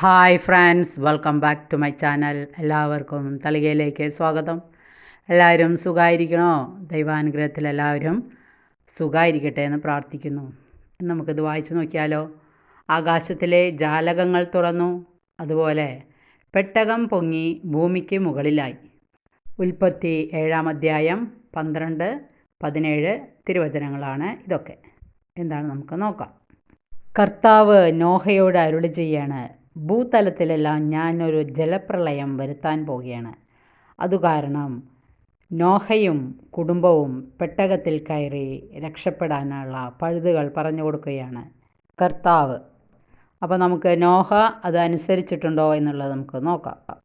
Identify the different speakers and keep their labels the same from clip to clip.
Speaker 1: Hi friends welcome back to my channel എല്ലാവർക്കും തളികയിലേക്ക് സ്വാഗതം. എല്ലാവരും സുഖമായിരിക്കണോ ദൈവാനുഗ്രഹത്തിൽ എല്ലാവരും സുഖമായിരിക്കട്ടെ എന്ന് പ്രാർത്ഥിക്കുന്നു. നമുക്കിത് വായിച്ചു നോക്കിയാലോ? ആകാശത്തിലെ ജാലകങ്ങൾ തുറന്നു. അതുപോലെ പെട്ടകം പൊങ്ങി ഭൂമിക്ക് മുകളിലായി. ഉൽപ്പത്തി ഏഴാം അധ്യായം പന്ത്രണ്ട് പതിനേഴ് തിരുവചനങ്ങളാണ് ഇതൊക്കെ. എന്താണ് നമുക്ക് നോക്കാം. കർത്താവ് നോഹയോട് അരുളി ചെയ്യാണ് ഭൂതലത്തിലെല്ലാം ഞാനൊരു ജലപ്രളയം വരുത്താൻ പോവുകയാണ്. അതുകാരണം നോഹയും കുടുംബവും പെട്ടകത്തിൽ കയറി രക്ഷപ്പെടാനുള്ള പഴുതുകൾ പറഞ്ഞു കൊടുക്കുകയാണ് കർത്താവ്. അപ്പോൾ നമുക്ക് നോഹ അത് അനുസരിച്ചിട്ടുണ്ടോ എന്നുള്ളത് നമുക്ക് നോക്കാം.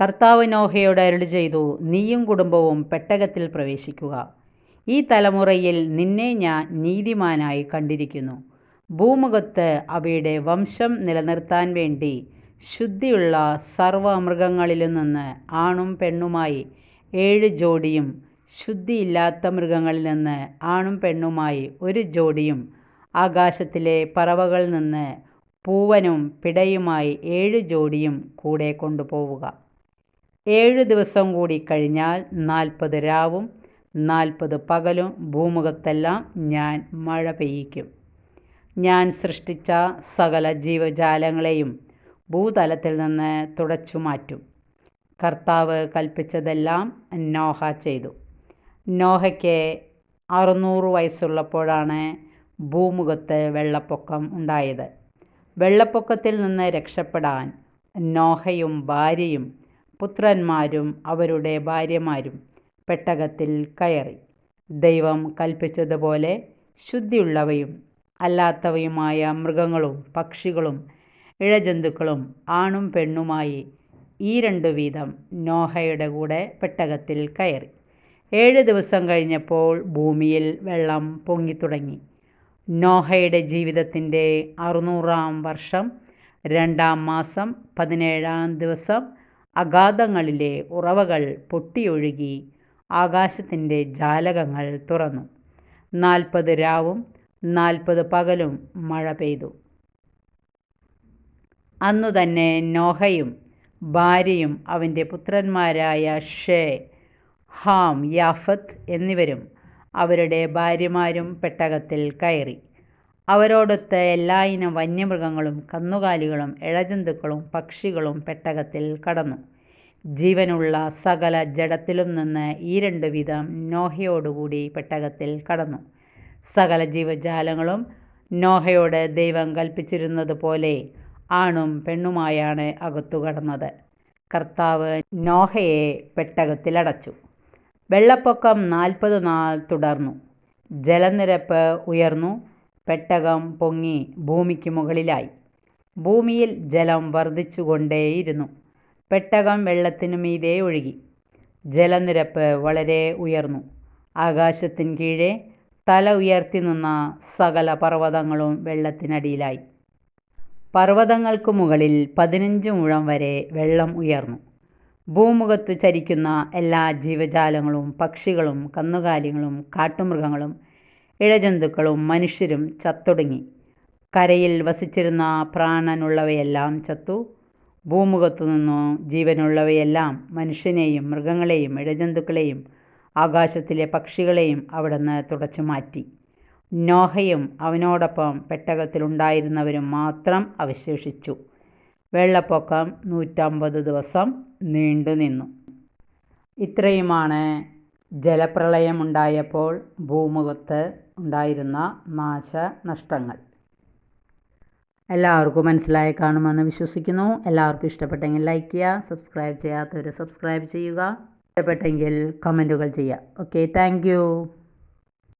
Speaker 1: കർത്താവ് നോഹയോട് അരുളി ചെയ്തു നീയും കുടുംബവും പെട്ടകത്തിൽ പ്രവേശിക്കുക. ഈ തലമുറയിൽ നിന്നെ ഞാൻ നീതിമാനായി കണ്ടിരിക്കുന്നു. ഭൂമുഖത്ത് അവയുടെ വംശം നിലനിർത്താൻ വേണ്ടി ശുദ്ധിയുള്ള സർവമൃഗങ്ങളിൽ നിന്ന് ആണും പെണ്ണുമായി ഏഴ് ജോഡിയും ശുദ്ധിയില്ലാത്ത മൃഗങ്ങളിൽ നിന്ന് ആണും പെണ്ണുമായി ഒരു ജോഡിയും ആകാശത്തിലെ പറവകളിൽ നിന്ന് പൂവനും പിടയുമായി ഏഴ് ജോഡിയും കൂടെ കൊണ്ടുപോവുക. ഏഴ് ദിവസം കൂടി കഴിഞ്ഞാൽ നാൽപ്പത് രാവും നാൽപ്പത് പകലും ഭൂമുഖത്തെല്ലാം ഞാൻ മഴ പെയ്യിക്കും. ഞാൻ സൃഷ്ടിച്ച സകല ജീവജാലങ്ങളെയും ഭൂതലത്തിൽ നിന്ന് തുടച്ചു മാറ്റും. കർത്താവ് കൽപ്പിച്ചതെല്ലാം നോഹ ചെയ്തു. നോഹയ്ക്ക് അറുന്നൂറ് വയസ്സുള്ളപ്പോഴാണ് ഭൂമുഖത്ത് വെള്ളപ്പൊക്കം ഉണ്ടായത്. വെള്ളപ്പൊക്കത്തിൽ നിന്ന് രക്ഷപ്പെടാൻ നോഹയും ഭാര്യയും പുത്രന്മാരും അവരുടെ ഭാര്യമാരും പെട്ടകത്തിൽ കയറി. ദൈവം കൽപ്പിച്ചതുപോലെ ശുദ്ധിയുള്ളവയും അല്ലാത്തവയുമായ മൃഗങ്ങളും പക്ഷികളും ഇഴജന്തുക്കളും ആണും പെണ്ണുമായി ഈ രണ്ടു വീതം നോഹയുടെ കൂടെ പെട്ടകത്തിൽ കയറി. ഏഴ് ദിവസം കഴിഞ്ഞപ്പോൾ ഭൂമിയിൽ വെള്ളം പൊങ്ങിത്തുടങ്ങി. നോഹയുടെ ജീവിതത്തിന്റെ അറുന്നൂറാം വർഷം രണ്ടാം മാസം പതിനേഴാം ദിവസം അഗാധങ്ങളിലെ ഉറവകൾ പൊട്ടിയൊഴുകി ആകാശത്തിന്റെ ജാലകങ്ങൾ തുറന്നു. നാൽപ്പത് രാവും നാൽപ്പത് പകലും മഴ പെയ്തു. അന്നു തന്നെ നോഹയും ഭാര്യയും അവന്റെ പുത്രന്മാരായ ഷേ ഹാം യാഫത്ത് എന്നിവരും അവരുടെ ഭാര്യമാരും പെട്ടകത്തിൽ കയറി. അവരോടൊത്ത് എല്ലാ ഇനം വന്യമൃഗങ്ങളും കന്നുകാലികളും ഇഴജന്തുക്കളും പക്ഷികളും പെട്ടകത്തിൽ കടന്നു. ജീവനുള്ള സകല ജഡത്തിലും നിന്ന് ഈ രണ്ട് വിധം നോഹയോടുകൂടി പെട്ടകത്തിൽ കടന്നു. സകല ജീവജാലങ്ങളും നോഹയോട് ദൈവം കൽപ്പിച്ചിരുന്നത് പോലെ ആണും പെണ്ണുമായാണ് അകത്തു കടന്നത്. കർത്താവ് നോഹയെ പെട്ടകത്തിലടച്ചു. വെള്ളപ്പൊക്കം നാൽപ്പത് നാൾ തുടർന്നു. ജലനിരപ്പ് ഉയർന്നു. പെട്ടകം പൊങ്ങി ഭൂമിക്ക് മുകളിലായി. ഭൂമിയിൽ ജലം വർദ്ധിച്ചുകൊണ്ടേയിരുന്നു. പെട്ടകം വെള്ളത്തിനു മീതെ ഒഴുകി. ജലനിരപ്പ് വളരെ ഉയർന്നു. ആകാശത്തിന് കീഴെ തല ഉയർത്തി നിന്ന സകല പർവതങ്ങളും വെള്ളത്തിനടിയിലായി. പർവതങ്ങൾക്ക് മുകളിൽ പതിനഞ്ച് മുഴം വരെ വെള്ളം ഉയർന്നു. ഭൂമുഖത്ത് ചരിക്കുന്ന എല്ലാ ജീവജാലങ്ങളും പക്ഷികളും കന്നുകാലികളും കാട്ടുമൃഗങ്ങളും ഇഴജന്തുക്കളും മനുഷ്യരും ചത്തൊടുങ്ങി. കരയിൽ വസിച്ചിരുന്ന പ്രാണനുള്ളവയെല്ലാം ചത്തു. ഭൂമുഖത്തു നിന്നു ജീവനുള്ളവയെല്ലാം മനുഷ്യനെയും മൃഗങ്ങളെയും ഇഴജന്തുക്കളെയും ആകാശത്തിലെ പക്ഷികളെയും അവിടുന്ന് തുടച്ചു മാറ്റി. നോഹയും അവനോടൊപ്പം പെട്ടകത്തിലുണ്ടായിരുന്നവരും മാത്രം അവശേഷിച്ചു. വെള്ളപ്പൊക്കം നൂറ്റമ്പത് ദിവസം നീണ്ടുനിന്നു ഇത്രയുമാണ് ജലപ്രളയമുണ്ടായപ്പോൾ ഭൂമുഖത്ത് ഉണ്ടായിരുന്ന നാശനഷ്ടങ്ങൾ. എല്ലാവർക്കും മനസ്സിലായി കാണുമെന്ന് വിശ്വസിക്കുന്നു. എല്ലാവർക്കും ഇഷ്ടപ്പെട്ടെങ്കിൽ ലൈക്ക് ചെയ്യുക സബ്സ്ക്രൈബ് ചെയ്യാത്തവർ സബ്സ്ക്രൈബ് ചെയ്യുക. ഇഷ്ടപ്പെട്ടെങ്കിൽ കമന്റുകൾ ചെയ്യുക. Okay thank